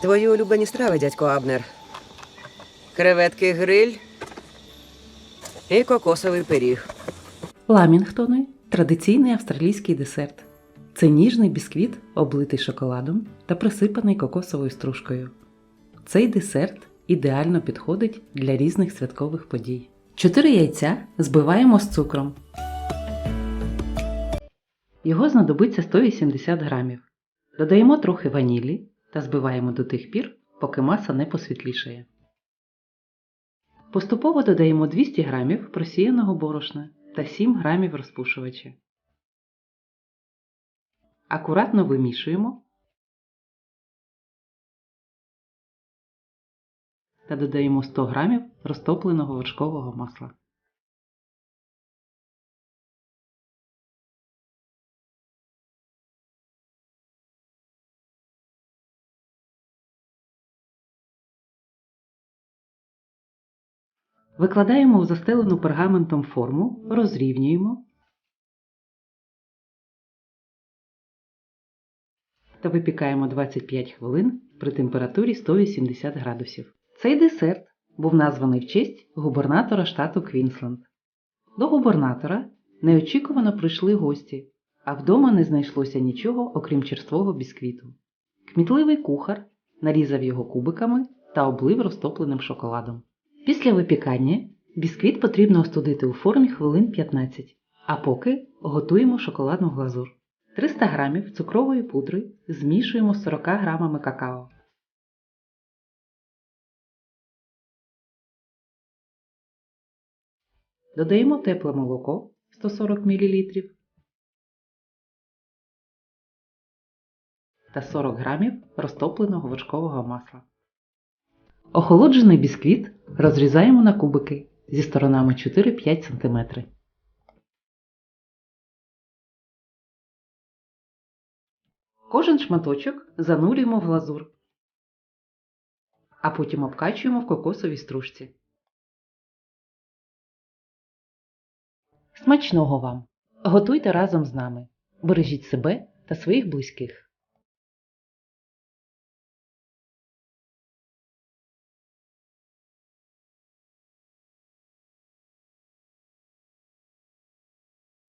Твої улюблені страви, дядько Абнер. Креветки гриль і кокосовий пиріг. Ламінгтони традиційний австралійський десерт. Це ніжний бісквіт, облитий шоколадом та присипаний кокосовою стружкою. Цей десерт ідеально підходить для різних святкових подій. Чотири яйця збиваємо з цукром. Його знадобиться 180 грамів. Додаємо трохи ванілі та збиваємо до тих пір, поки маса не посвітлішає. Поступово додаємо 200 грамів просіяного борошна та 7 грамів розпушувача. Акуратно вимішуємо та додаємо 100 грамів розтопленого вершкового масла. Викладаємо в застелену пергаментом форму, розрівнюємо та випікаємо 25 хвилин при температурі 180 градусів. Цей десерт був названий в честь губернатора штату Квінсленд. До губернатора неочікувано прийшли гості, а вдома не знайшлося нічого, окрім черствого бісквіту. Кмітливий кухар нарізав його кубиками та облив розтопленим шоколадом. Після випікання бісквіт потрібно остудити у формі хвилин 15, а поки готуємо шоколадну глазур. 300 г цукрової пудри змішуємо з 40 грамами какао. Додаємо тепле молоко 140 мл та 40 грамів розтопленого вершкового масла. Охолоджений бісквіт розрізаємо на кубики зі сторонами 4-5 см. Кожен шматочок занурюємо в глазур, а потім обкачуємо в кокосовій стружці. Смачного вам! Готуйте разом з нами. Бережіть себе та своїх близьких.